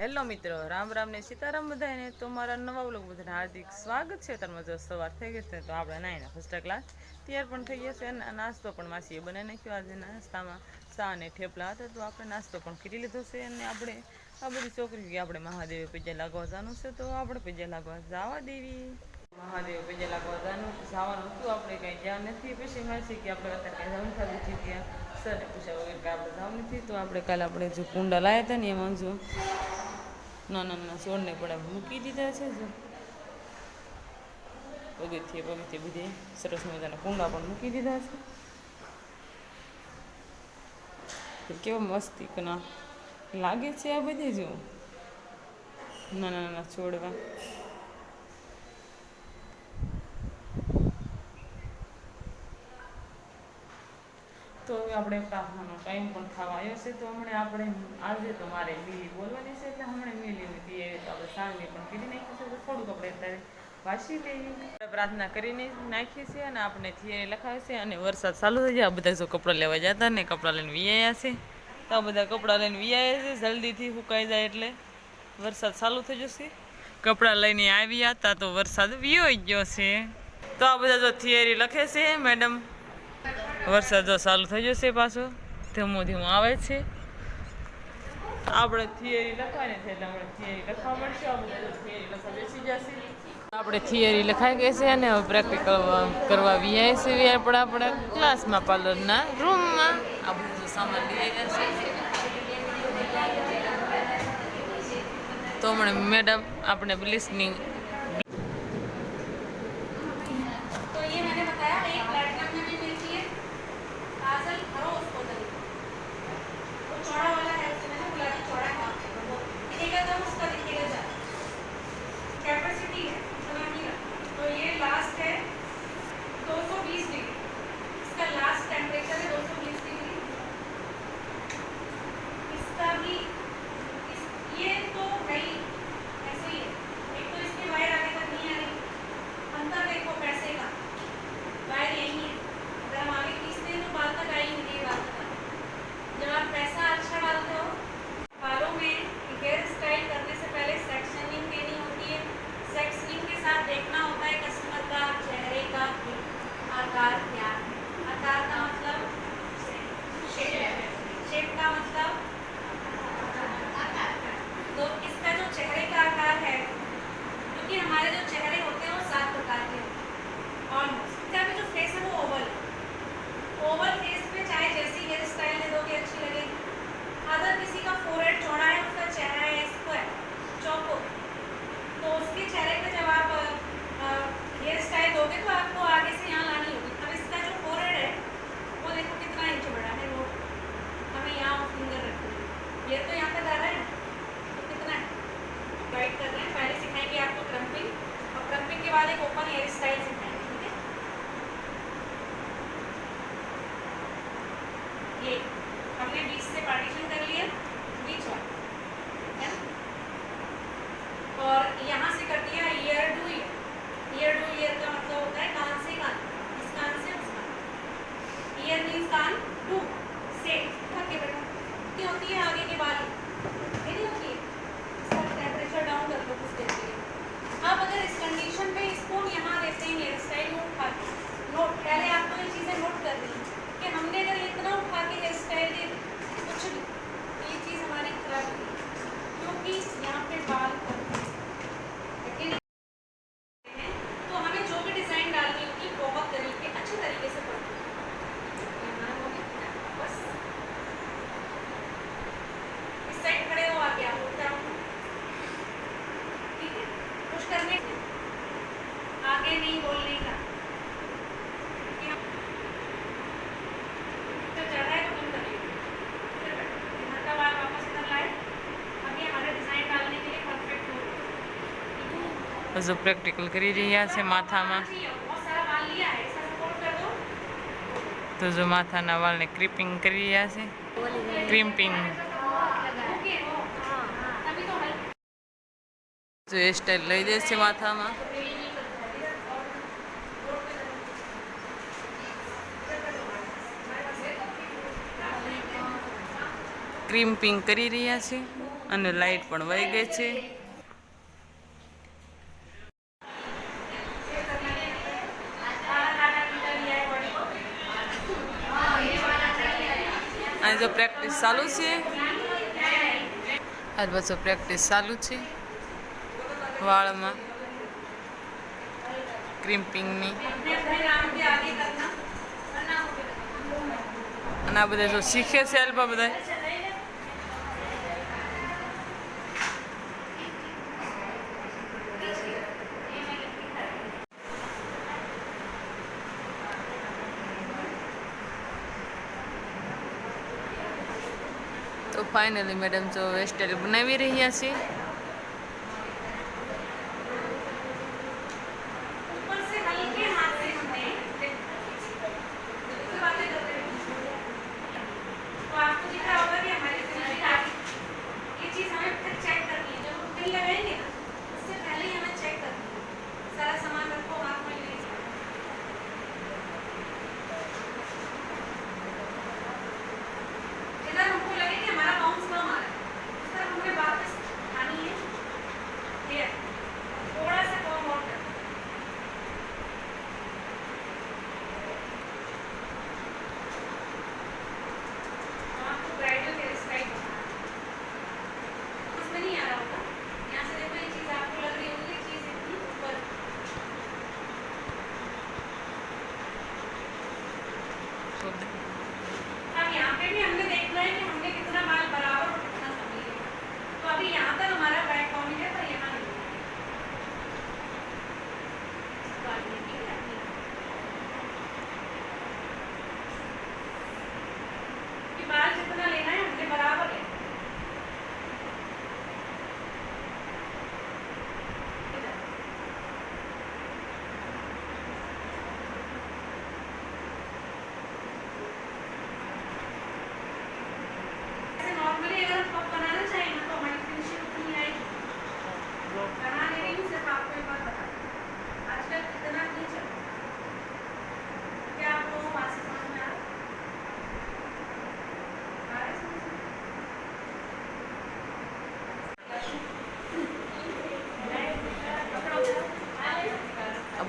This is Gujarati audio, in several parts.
હેલો મિત્રો, રામ રામ ને સીતારામ બધાને તો મારા નવા બ્લોગ બધાને હાર્દિક સ્વાગત છે. તારમાં જો સવાર થઈ ગઈ છે તો આપણે નાઈને ફર્સ્ટ ક્લાસ તૈયાર પણ થઈ ગયા છે અને નાસ્તો પણ માસીએ બનાવી નાખ્યો. આજે નાસ્તામાં ચા અને થેપલા હતા તો આપણે નાસ્તો પણ કરી લીધો છે અને આપણે આ બધી છોકરી કે આપણે મહાદેવ પીજા લાગવા જવાનું છે તો આપણે પૈજા લાગવા જવા દેવી. મહાદેવ પૈજા લાગવા જવાનું જવાનું હતું. આપણે કંઈ જ્યાં નથી. પછી માસી કે આપણે અત્યારે કાંઈ જવાનું થતું છે ત્યાં સરને પૂછ્યા વગર કે આપણે જવાનું નથી. તો આપણે કાલે આપણે જો કુંડા લાવ્યા હતા ને એમાં જો નાના નાના છોડને પણ મૂકી દીધા છે જો. પગથિયે પગથિયે બધે સરસ મજાના કુંડા પણ મૂકી દીધા છે. કેવા મસ્તી કના લાગે છે આ બધે જો. નાના નાના છોડવા. આપણે પ્રાર્થનાનો ટાઈમ પણ થવા આવ્યો છે, તો હમણાં આપણે આજે તો મારે મિલી બોલવાની છે, એટલે હમણાં મિલીની તો આપણે સાંજે પણ કરી નાખી છે, તો થોડુંક આપણે અત્યારે વાંચી લઈએ. પ્રાર્થના કરીને નાખી છે અને આપણે થિયરી લખાવી છે અને વરસાદ ચાલુ થઈ જાય, આ બધા જો કપડાં લેવા જતા ને કપડાં લઈને વિયાયા છે. તો આ બધા કપડાં લઈને વિયાયા છે, જલ્દીથી સુકાઈ જાય એટલે વરસાદ ચાલુ થઈ જશે. કપડાં લઈને આવ્યા હતા તો વરસાદ વિયો ગયો છે. તો આ બધા જો થિયરી લખે છે, મેડમ. વરસાદ જો ચાલુ થઈ જશે પાછો. ધીમું ધીમું આવે છે. આપણે થિયરી લખવાની છે એટલે આપણે થિયરી લખવા મળશે. થિયરી લખવા બેસી જશે. આપણે થિયરી લખાઈ ગઈ છે અને હવે પ્રેક્ટિકલ કરવા વિયાય છે પણ આપણે ક્લાસમાં પાર્લરના રૂમમાં. આ બધું સામાન લઈ આવ્યા છે. તો હમણાં મેડમ આપણે લિસનિંગ હજુ પ્રેક્ટિકલ કરી રહ્યા છે માથામાં. તો જો માથાના વાળને ક્રિપિંગ કરી રહ્યા છે. ક્રિમ્પિંગ જો હેરસ્ટાઈલ લઈ દે છે માથામાં. ક્રીમ પિંક કરી રહ્યા છે અને લાઇટ પણ વહી ગઈ છે. અને જો પ્રેક્ટિસ ચાલુ છે, આજ પાછો પ્રેક્ટિસ ચાલુ છે, વાળમાં ક્રિમ્પિંગની અને આ બધા જો શીખે છે અલ્પા બધા. ફાઇનલી મેડમ જો વેસ્ટેલ બનાવી રહ્યા છે.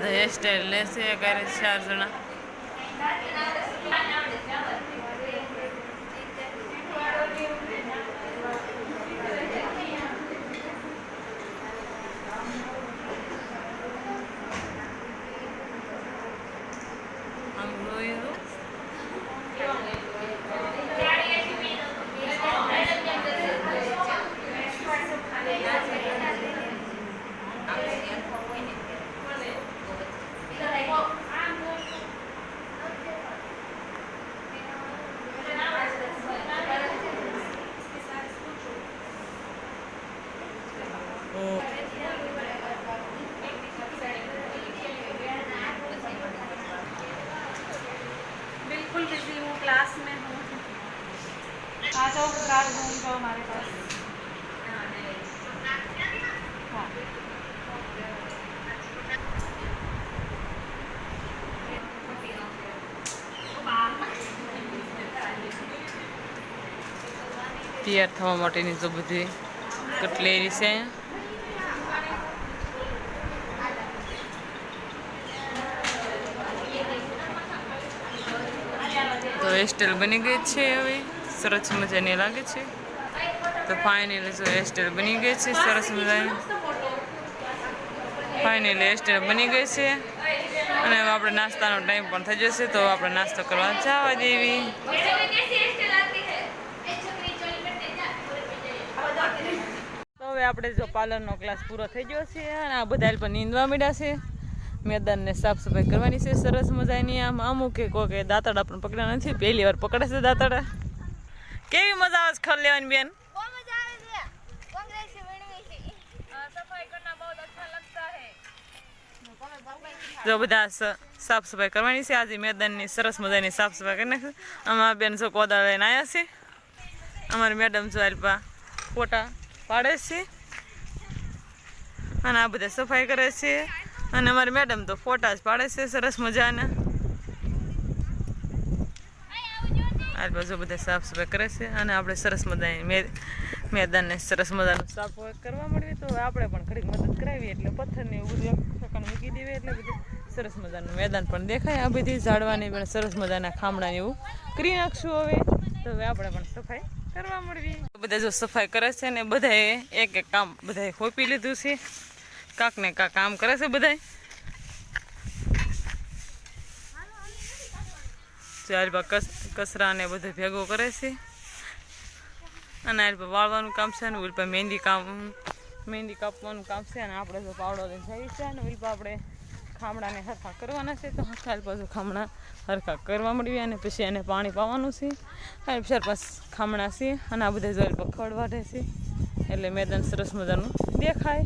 બધા હેરસ્ટાઈલ લેશે કરે ચાર જણા. તૈયાર થવા માટેની તો બધી કટલેરી છે. તો હેરસ્ટાઈલ બની ગઈ છે હવે. સરસ મજાની લાગે છે. તો ફાઇનલી જો હેરસ્ટાઈલ બની ગઈ છે, સરસ મજાની. ફાઇનલી એસ્ટેલ બની ગઈ છે. અને આપણે નાસ્તાનો ટાઈમ પણ થઈ જશે, તો આપણે નાસ્તો કરવા જવા દેવી તો હવે આપણે જો પાર્લરનો ક્લાસ પૂરો થઈ ગયો છે અને આ બધા પણ નીંદવા મળ્યા છે. મેદાનને સાફ સફાઈ કરવાની છે સરસ મજાની આમ અમુક કે કોઈ દાંતડા પણ પકડ્યા નથી પહેલી વાર પકડે છે દાંતડા કેવી મજા આવે છે ખર લેવાની બેન? જો બધા સાફ સફાઈ કરવાની છે આજે મેદાનની સરસ મજાની સાફ સફાઈ કરી નાખશે અમારા બેન જો કોદા લઈને આવ્યા છે. અમારી મેડમ જો અલ્પા ફોટા પાડે છે. અને આ બધા સફાઈ કરે છે. અને અમારી મેડમ તો ફોટા જ પાડે છે સરસ મજાના. આજુબાજુ બાજુ બધા સાફ સફાઈ કરે છે અને આપણે સરસ મજાની મેદાનને સરસ મજાનું સાફ કરવા મળીએ તો આપણે પણ ઘડીક મદદ કરાવી એટલે પથ્થરને એવું બધું એક મૂકી દેવી એટલે બધું સરસ મજાનું મેદાન પણ દેખાય. આ બધી ઝાડવાની પણ સરસ મજાના ખામણા એવું કરી નાખશું હવે. તો હવે આપણે પણ સફાઈ કરવા મળવી. બધા જો સફાઈ કરે છે ને બધાએ એક એક કામ બધાએ હોપી લીધું છે. કાંક ને કાંક કામ કરે છે બધાએ. ચાર બા કસ કચરા ને બધું ભેગો કરે છે. અને આ વાળવાનું કામ છે અને ઉલપા મહેંદી કામ મહેંદી કાપવાનું કામ છે અને આપણે જો પાવડો લઈને જઈએ છીએ અને ઉલપા આપણે. ખામડાને હરખા કરવાના છે. તો હરખા પાછું ખામણા હરખા કરવા મળ્યું અને પછી એને પાણી પાવાનું છે. અને ચાર પાંચ ખામણા છે અને આ બધા જોઈ ખડ વાઢે છે. એટલે મેદાન સરસ મજાનું દેખાય.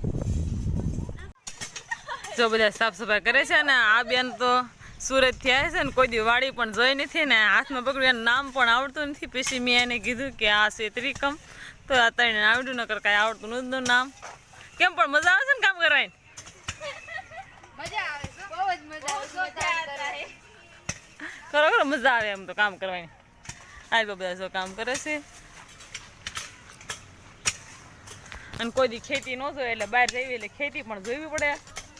જો બધા સાફ સફાઈ કરે છે અને આ બેન તો સુરત આવે છે ને કોઈ દી વાડી પણ જોઈ નથી ને હાથમાં પકડ્યું એનું નામ પણ આવડતું નથી. પછી મેં એને કીધું કે આ છે ત્રિકમ. તો આ તને આવડ્યું નકર કાંઈ આવડતું નતું નામ. કેમ પણ મજા આવે છે ને કામ કરવાની? મજા આવે છે. બહુ જ મજા આવે છે. કામ કરવાની. કરો કરો મજા આવે એમ તો કામ કરવાની. આ બધા જો કામ કરે છે. અને કોઈ દી ખેતી ન જોઈએ એટલે બહાર જઈએ એટલે ખેતી પણ જોવી પડે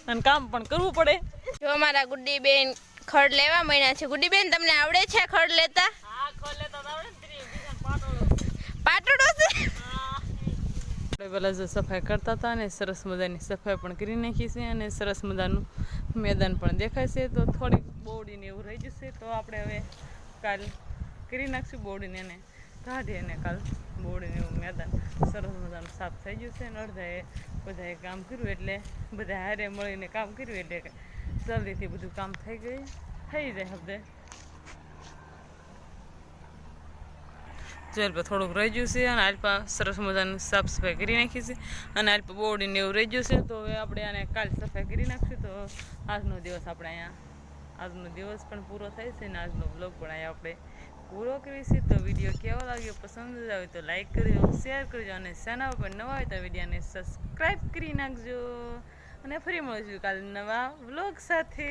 અને કામ પણ કરવું પડે. જો અમારા ગુડ્ડી બેન ખડ લેવા મહિના છે. ગુડ્ડી બેન તમને આવડે છે ખડ લેતા? હા ખોલે તો આવડે ને ત્રી બીજા પાટોળો. પાટડો છે? આપણે જે સફાઈ કરતા હતા ને સરસ મજાની સફાઈ પણ કરી નાખી છે અને સરસ મજાનું મેદાન પણ દેખાય છે. તો થોડીક બોડીને એવું રહી જશે તો આપણે હવે કાલ કરી નાખશું બોડીને એને કાઢી અને કાલ બોડીને એવું મેદાન સરસ મજાનું સાફ થઈ ગયું છે અને અડધાએ બધાએ કામ કર્યું એટલે બધા હારે મળીને કામ કર્યું એટલે જલ્દીથી બધું કામ થઈ ગયું. થઈ જાય હબદે જેલ થોડુંક રહી ગયું છે અને આલ્પા સરસ મજાની સાફ સફાઈ કરી નાખી છે અને આલ્પા બોડીને એવું રહી ગયું છે. તો હવે આપણે આને કાલ સફાઈ કરી નાખશું. તો આજનો દિવસ આપણે અહીંયા આજનો દિવસ પણ પૂરો થાય છે અને આજનો બ્લોગ પણ અહીંયા આપણે પૂરો કરીએ છીએ. તો વીડિયો કેવો લાગ્યો, પસંદ આવે તો લાઈક કરજો શેર કરજો અને ચેનલ પર નવા હોય તો વિડીયોને સબસ્ક્રાઈબ કરી નાખજો. અને ફરી મળીશું કાલે નવા વ્લોગ સાથે.